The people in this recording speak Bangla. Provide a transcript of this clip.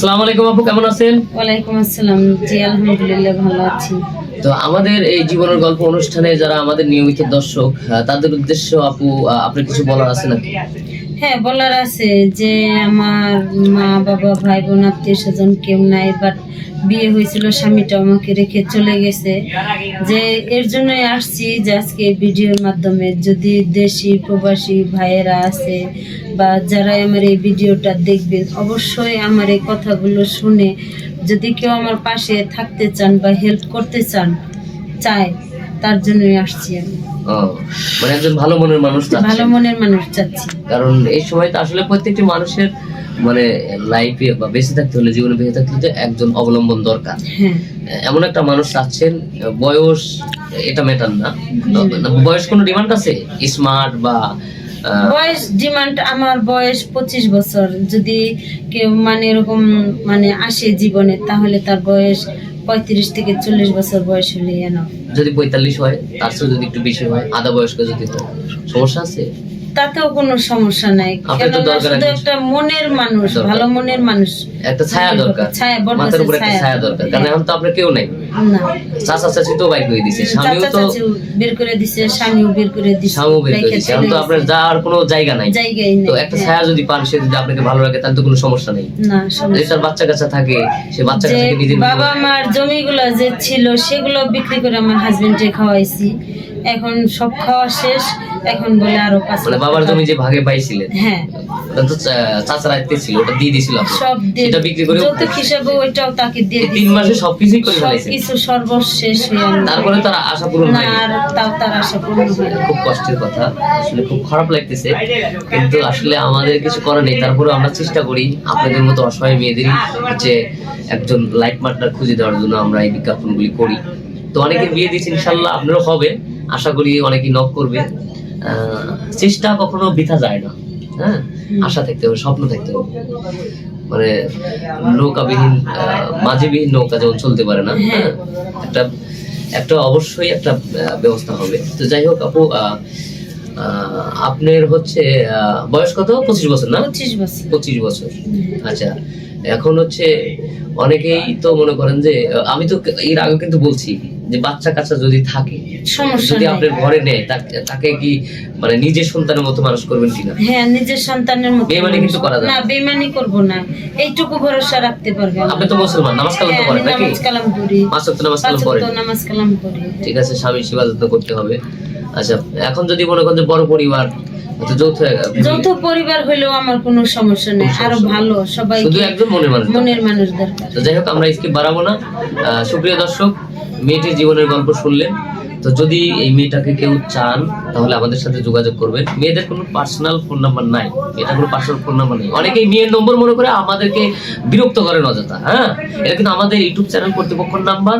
আসসালামু আলাইকুম আপু কেমন আছেন? ওয়ালাইকুম আসসালাম। জি আলহামদুলিল্লাহ ভালো আছি। তো আমাদের এই জীবনের গল্প অনুষ্ঠানে যারা আমাদের নিয়মিত দর্শক তাদের উদ্দেশ্য আপু আপনি আপনার কিছু বলার আছে নাকি? হ্যাঁ বলার আছে যে আমার মা, বাবা ভাই বোন আত্মীয় স্বজন কেউ নাই বাট বিয়ে হয়েছিল, স্বামীটা আমাকে রেখে চলে গেছে। যে এর জন্যই আসছি যে আজকে ভিডিওর মাধ্যমে যদি দেশি, প্রবাসী ভাইয়েরা আছে বা যারা আমার এই ভিডিওটা দেখবেন অবশ্যই আমার এই কথাগুলো শুনে যদি কেউ আমার পাশে থাকতে চান বা হেল্প করতে চান, চায় তার জন্যই আসছি আমি। মানে একজন ভালো মনের মানুষ ভালো মনের মানুষ চাচ্ছি। কারণ এই সময় তো আসলে প্রত্যেকটি মানুষের মানে লাইফে বা বেঁচে থাকতে হলে জীবনে বেঁচে থাকতে হলে একজন অবলম্বন দরকার। হ্যাঁ। এমন একটা মানুষ চাচ্ছেন বয়স এটা ম্যাটার না, বয়স কোনো ডিমান্ড আছে? স্মার্ট বা বয়স ডিমান্ড আমার বয়স পঁচিশ বছর। যদি কেউ মানে এরকম মানে আসে জীবনে তাহলে তার বয়স পঁয়ত্রিশ থেকে চল্লিশ বছর বয়স হলে যেন যদি পঁয়তাল্লিশ হয় তার চেয়ে যদি একটু বেশি হয় আধা বয়স্ক যদি তো সমস্যা আছে? তাতেও কোনো সমস্যা নাই। কেননা শুধু একটা মনের মানুষ। ভালো মনের মানুষ। একটা ছায়া দরকার। ছায়া বড় ছায়া। দরকার। কারণ এখন তো আপনার কেউ নাই। চাচা চাচি তো বাইক হয়ে দিছে স্বামীও তো বের করে দিছে স্বামীও বের করে দিছে স্বামীও বের করে দিছে। এখন তো আপনার যাওয়ার কোনো জায়গা নাই। তো একটা হ্যাঁ। ছায়া যদি পান সে যদি আপনাকে ভালো লাগে তাহলে তো কোনো সমস্যা নেই। তার বাচ্চা কাচ্চা থাকে সে বাচ্চা কাচ্চাকে নিজের বাবা মার জমিগুলো যে ছিল সেগুলো বিক্রি করে আমার হাজবেন্ডে খাওয়াইছি। এখন সব খাওয়া শেষ এখন বলে আরও পাঁচ মানে বাবার জমি যে ভাগে পাইছিলেন হ্যাঁ। ওটা তো চা- চাচার আয়ত্তে ছিল ওটা দিয়ে আপনি। সব দিয়ে সেটা বিক্রি করে যৌতুক হিসাবে ওইটাও তাকে দিয়ে তিন। মাসে সবকিছুই করে ফেলাইছে সবকিছু সর্বশেষ তারপরে তারা আশা পূরণ না তাও তার আশা পূর্ণ খুব কষ্টের কথা আসলে খুব খারাপ লাগতেছে। কিন্তু আসলে আমাদের কিছু করার নেই তারপরে আমরা চেষ্টা করি আপনাদের মতো অসহায় মেয়েদেরই যে একজন লাইফ পার্টনার খুঁজে দেওয়ার জন্য আমরা এই বিজ্ঞাপনগুলি করি। তো অনেকে বিয়ে দিচ্ছে ইনশাল্লাহ আপনারও হবে। আশা করি অনেকেই নক করবে। আহ, চেষ্টা কখনো বৃথা যায় না। হ্যাঁ? আশা থাকতে হবে স্বপ্ন থাকতে হবে। মানে নৌকাবিহীন মাঝিবিহীন নৌকা যেমন চলতে পারে না হ্যাঁ। একটা একটা অবশ্যই একটা ব্যবস্থা হবে। তো যাই হোক আপু আহ, আহ, আপনার হচ্ছে আহ, বয়স কত? পঁচিশ বছর না? পঁচিশ বছর। পঁচিশ বছর। আচ্ছা এখন হচ্ছে অনেকেই তো মনে করেন যে আমি তো এর আগে কিন্তু বলছি যে বাচ্চা কাচ্চা যদি থাকে যদি আপনার ঘরে নেয় তাকে- কি মানে নিজের সন্তানের মতো মানুষ করবেন কিনা? হ্যাঁ নিজের সন্তানের মতো বেইমানি কিন্তু করা যাবে। না বেমানি করব না। এইটুকু ভরসা রাখতে পারবে আপনি তো মুসলমান নামাজ কালাম তো হ্যাঁ, করেন নাকি? নামাজ কালাম করি পাঁচ ওয়াক্ত নামাজ কালাম পাঁচ করেন ওয়াক্ত নামাজ কালাম করি ঠিক আছে স্বামী সেবা যত্ন করতে হবে। আচ্ছা এখন যদি মনে করেন যে বড় পরিবার যৌথ যৌথ পরিবার হইলেও আমার কোনো সমস্যা নেই। আরও ভালো সবাই শুধু একজন মনের মানুষ মনের মানুষ দরকার। তো যাই হোক আমরা স্কিপ বাড়াবো না। সুপ্রিয় দর্শক মেয়েটির জীবনের গল্প শুনলেন। তো যদি এই মেয়েটাকে কেউ চান তাহলে আমাদের সাথে যোগাযোগ করবেন। মেয়েদের কোনো পার্সোনাল ফোন নাম্বার নাই। এটা কোনো পার্সোনাল ফোন নাম্বার নেই। অনেকেই মেয়ের নম্বর মনে করে আমাদেরকে বিরক্ত করেন অযথা হ্যাঁ? এটা কিন্তু আমাদের ইউটিউব চ্যানেল কর্তৃপক্ষের নাম্বার।